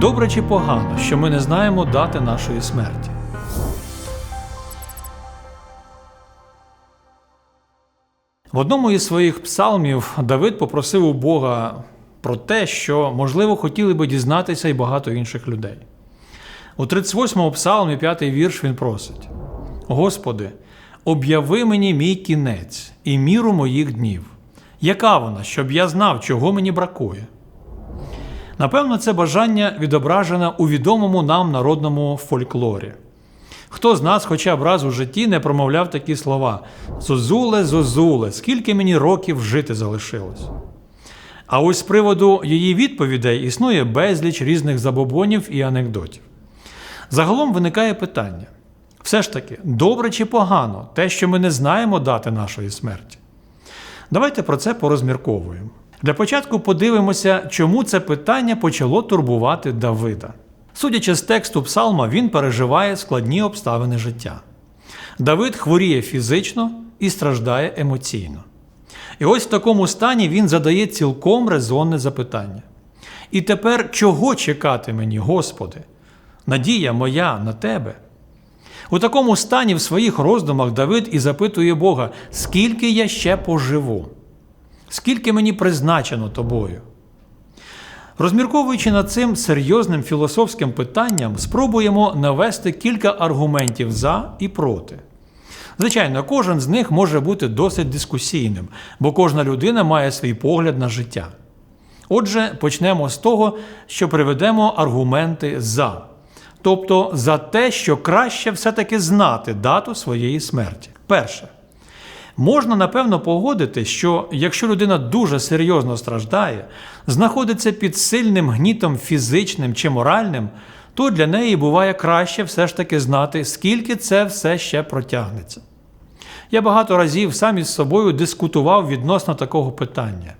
Добре чи погано, що ми не знаємо дати нашої смерті? В одному із своїх псалмів Давид попросив у Бога про те, що, можливо, хотіли би дізнатися і багато інших людей. У 38-му псалмі, 5 вірш, він просить: Господи, об'яви мені мій кінець і міру моїх днів. Яка вона, щоб я знав, чого мені бракує? Напевно, це бажання відображено у відомому нам народному фольклорі. Хто з нас хоча б раз у житті не промовляв такі слова: Зозуле, зозуле, скільки мені років жити залишилось? А ось з приводу її відповідей існує безліч різних забобонів і анекдотів. Загалом виникає питання: все ж таки, добре чи погано те, що ми не знаємо дати нашої смерті? Давайте про це порозмірковуємо. Для початку подивимося, чому це питання почало турбувати Давида. Судячи з тексту псалма, він переживає складні обставини життя. Давид хворіє фізично і страждає емоційно. І ось в такому стані він задає цілком резонне запитання. І тепер чого чекати мені, Господи? Надія моя на Тебе. У такому стані в своїх роздумах Давид і запитує Бога, скільки я ще поживу, скільки мені призначено тобою. Розмірковуючи над цим серйозним філософським питанням, спробуємо навести кілька аргументів за і проти. Звичайно, кожен з них може бути досить дискусійним, бо кожна людина має свій погляд на життя. Отже, почнемо з того, що приведемо аргументи за, тобто за те, що краще все-таки знати дату своєї смерті. Перше. Можна напевно погодити, що якщо людина дуже серйозно страждає, знаходиться під сильним гнітом фізичним чи моральним, то для неї буває краще все ж таки знати, скільки це все ще протягнеться. Я багато разів сам із собою дискутував відносно такого питання.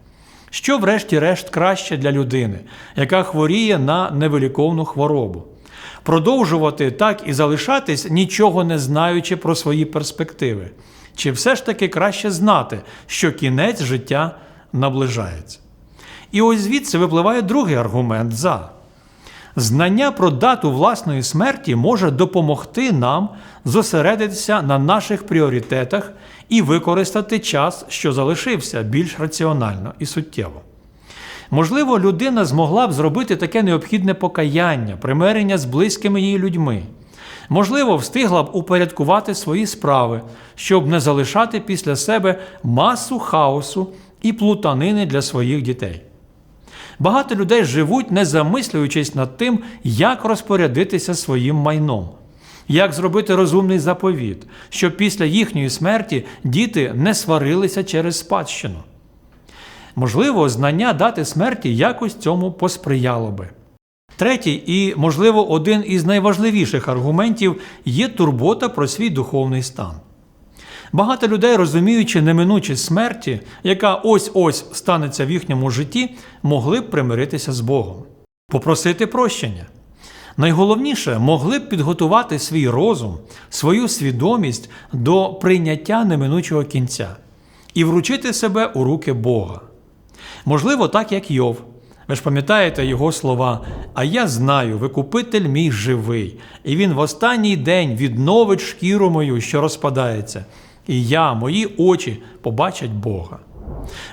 Що, врешті-решт, краще для людини, яка хворіє на невиліковну хворобу? Продовжувати так і залишатись, нічого не знаючи про свої перспективи. Чи все ж таки краще знати, що кінець життя наближається? І ось звідси випливає другий аргумент за. Знання про дату власної смерті може допомогти нам зосередитися на наших пріоритетах і використати час, що залишився, більш раціонально і суттєво. Можливо, людина змогла б зробити таке необхідне покаяння, примирення з близькими її людьми. Можливо, встигла б упорядкувати свої справи, щоб не залишати після себе масу хаосу і плутанини для своїх дітей. Багато людей живуть, не замислюючись над тим, як розпорядитися своїм майном, як зробити розумний заповіт, щоб після їхньої смерті діти не сварилися через спадщину. Можливо, знання дати смерті якось цьому посприяло би. Третій і, можливо, один із найважливіших аргументів є турбота про свій духовний стан. Багато людей, розуміючи неминучість смерті, яка ось-ось станеться в їхньому житті, могли б примиритися з Богом, попросити прощення. Найголовніше, могли б підготувати свій розум, свою свідомість до прийняття неминучого кінця і вручити себе у руки Бога. Можливо, так як Йов. Ви ж пам'ятаєте його слова, а я знаю, викупитель мій живий, і він в останній день відновить шкіру мою, що розпадається, і я, мої очі побачать Бога.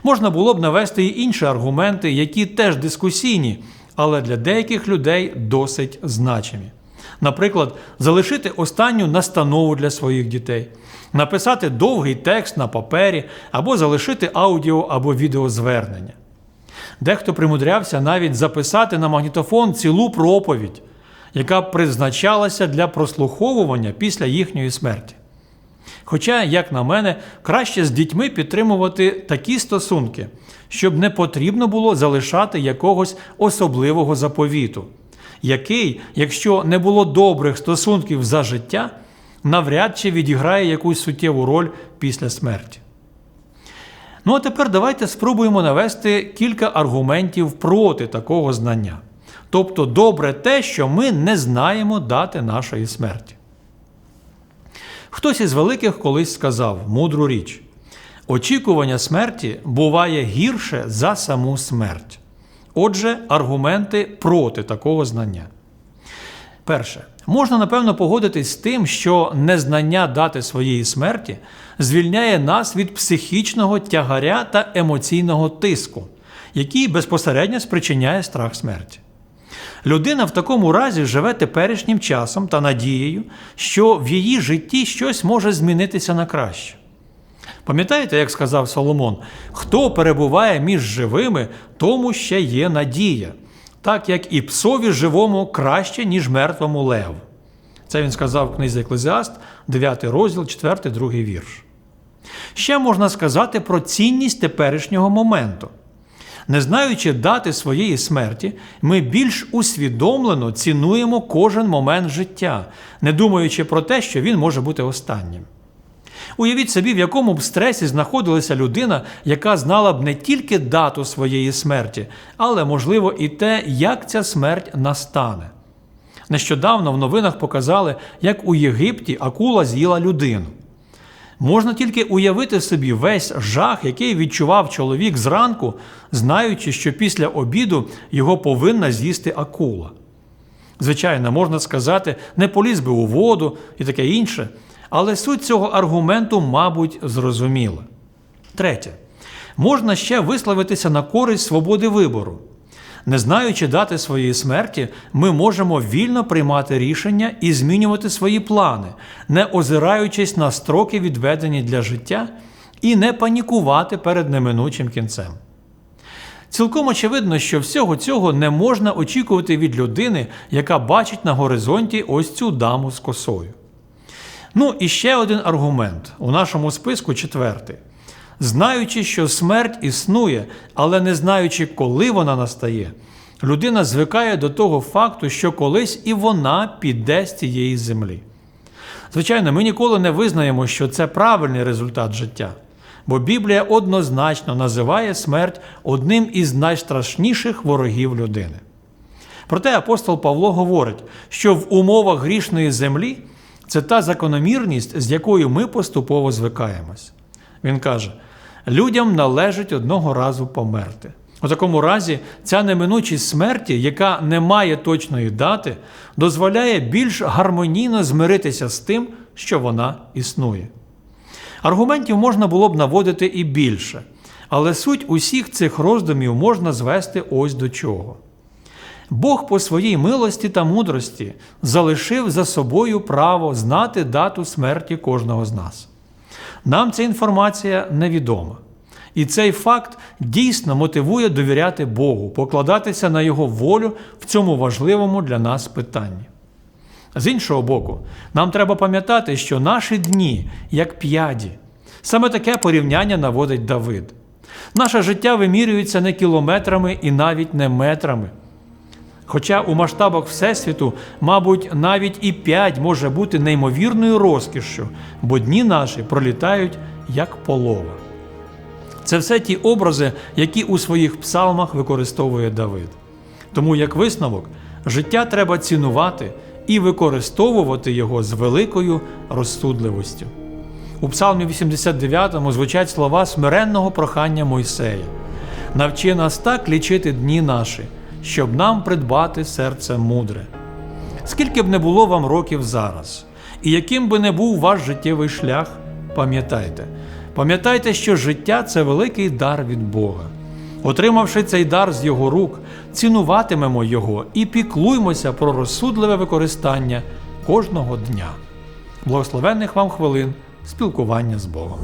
Можна було б навести й інші аргументи, які теж дискусійні, але для деяких людей досить значимі. Наприклад, залишити останню настанову для своїх дітей, написати довгий текст на папері або залишити аудіо або відеозвернення. Дехто примудрявся навіть записати на магнітофон цілу проповідь, яка призначалася для прослуховування після їхньої смерті. Хоча, як на мене, краще з дітьми підтримувати такі стосунки, щоб не потрібно було залишати якогось особливого заповіту, який, якщо не було добрих стосунків за життя, навряд чи відіграє якусь суттєву роль після смерті. Ну а тепер давайте спробуємо навести кілька аргументів проти такого знання. Тобто, добре те, що ми не знаємо дати нашої смерті. Хтось із великих колись сказав мудру річ: очікування смерті буває гірше за саму смерть. Отже, аргументи проти такого знання. Перше, можна напевно погодитись з тим, що незнання дати своєї смерті звільняє нас від психічного тягаря та емоційного тиску, який безпосередньо спричиняє страх смерті. Людина в такому разі живе теперішнім часом та надією, що в її житті щось може змінитися на краще. Пам'ятаєте, як сказав Соломон, хто перебуває між живими, тому ще є надія, так як і псові живому краще, ніж мертвому леву. Це він сказав в книзі Еклезіаст, 9 розділ, 4, 2 вірш. Ще можна сказати про цінність теперішнього моменту. Не знаючи дати своєї смерті, ми більш усвідомлено цінуємо кожен момент життя, не думаючи про те, що він може бути останнім. Уявіть собі, в якому б стресі знаходилася людина, яка знала б не тільки дату своєї смерті, але, можливо, і те, як ця смерть настане. Нещодавно в новинах показали, як у Єгипті акула з'їла людину. Можна тільки уявити собі весь жах, який відчував чоловік зранку, знаючи, що після обіду його повинна з'їсти акула. Звичайно, можна сказати, не поліз би у воду і таке інше, але суть цього аргументу, мабуть, зрозуміла. Третє. Можна ще висловитися на користь свободи вибору. Не знаючи дати своєї смерті, ми можемо вільно приймати рішення і змінювати свої плани, не озираючись на строки, відведені для життя, і не панікувати перед неминучим кінцем. Цілком очевидно, що всього цього не можна очікувати від людини, яка бачить на горизонті ось цю даму з косою. Ну і ще один аргумент у нашому списку четвертий. Знаючи, що смерть існує, але не знаючи, коли вона настає, людина звикає до того факту, що колись і вона піде з цієї землі. Звичайно, ми ніколи не визнаємо, що це правильний результат життя, бо Біблія однозначно називає смерть одним із найстрашніших ворогів людини. Проте апостол Павло говорить, що в умовах грішної землі це та закономірність, з якою ми поступово звикаємось. Він каже: людям належить одного разу померти. У такому разі ця неминучість смерті, яка не має точної дати, дозволяє більш гармонійно змиритися з тим, що вона існує. Аргументів можна було б наводити і більше, але суть усіх цих роздумів можна звести ось до чого. Бог по своїй милості та мудрості залишив за собою право знати дату смерті кожного з нас. Нам ця інформація невідома. І цей факт дійсно мотивує довіряти Богу, покладатися на Його волю в цьому важливому для нас питанні. З іншого боку, нам треба пам'ятати, що наші дні як п'яді. Саме таке порівняння наводить Давид. Наше життя вимірюється не кілометрами і навіть не метрами. Хоча у масштабах Всесвіту, мабуть, навіть і п'ять може бути неймовірною розкішшю, бо дні наші пролітають як полова. Це все ті образи, які у своїх псалмах використовує Давид. Тому, як висновок, життя треба цінувати і використовувати його з великою розсудливостю. У Псалмі 89 звучать слова смиренного прохання Мойсея: навчи нас так лічити дні наші, щоб нам придбати серце мудре. Скільки б не було вам років зараз, і яким би не був ваш життєвий шлях, пам'ятайте, пам'ятайте, що життя це великий дар від Бога. Отримавши цей дар з Його рук, цінуватимемо Його і піклуймося про розсудливе використання кожного дня. Благословенних вам хвилин спілкування з Богом.